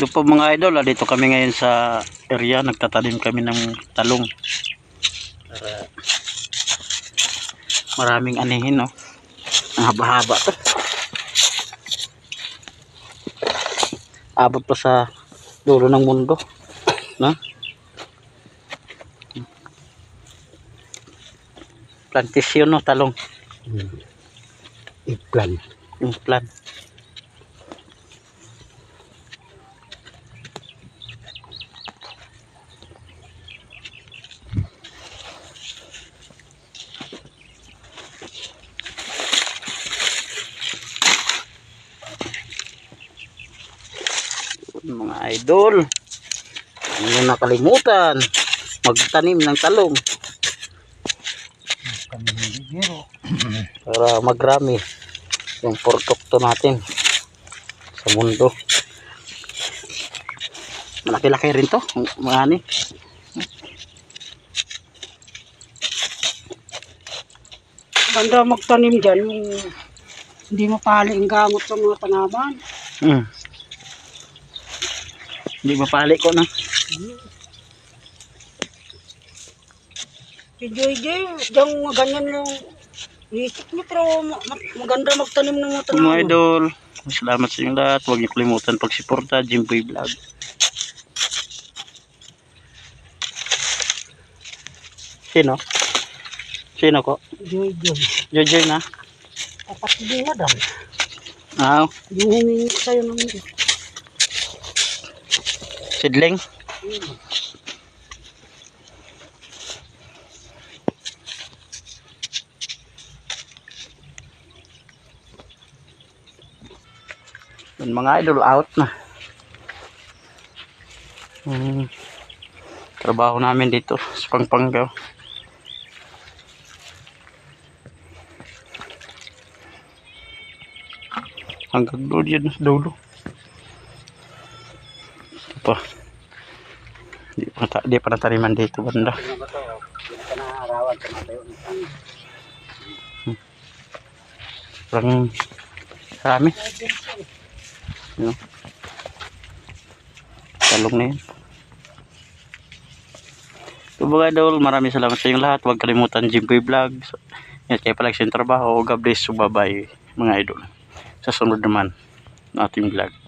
So po mga idol, ah, dito kami ngayon sa area, nagtatanim kami ng talong. Para maraming anihin, no? Ang haba-haba. Abot pa sa dulo ng mundo. No? Plantisyon, no? Talong. Iplan. Yung mga idol. Hindi nyo nakalimutan. Magtanim ng talong. Para magrami yung produkto natin sa mundo. Malaki-laki rin to mga ani. Ganda magtanim dyan, hindi mapali ang gamot sa mga tanaman. hmm. Hindi mapali ko na Si JJ, dyan ganyan yung isip niya, pero ma- ma- maganda magtanim ng mga So, mga idol salamat sa inyong lahat huwag niyo kalimutan pagsuporta Jimboy Vlog sino? sino ko? JJ, Jojoy na? dapat hindi madam. Ah, Yung humingi sa'yo ng sidling? Yun, mga idol out na. Hmm. Trabaho namin dito sa Pangpangaw. Hanggang doon sa dulo. Pa. Di pa, nata- di pa nataniman dito banda. Parang marami. Ano? Talong na yun. So mga idol, maraming salamat sa inyong lahat. Huwag kalimutan Jimboy Vlog. So, yan kayo pala sa trabaho. God bless. So, bye-bye mga idol. Sa sunod naman ng ating vlog.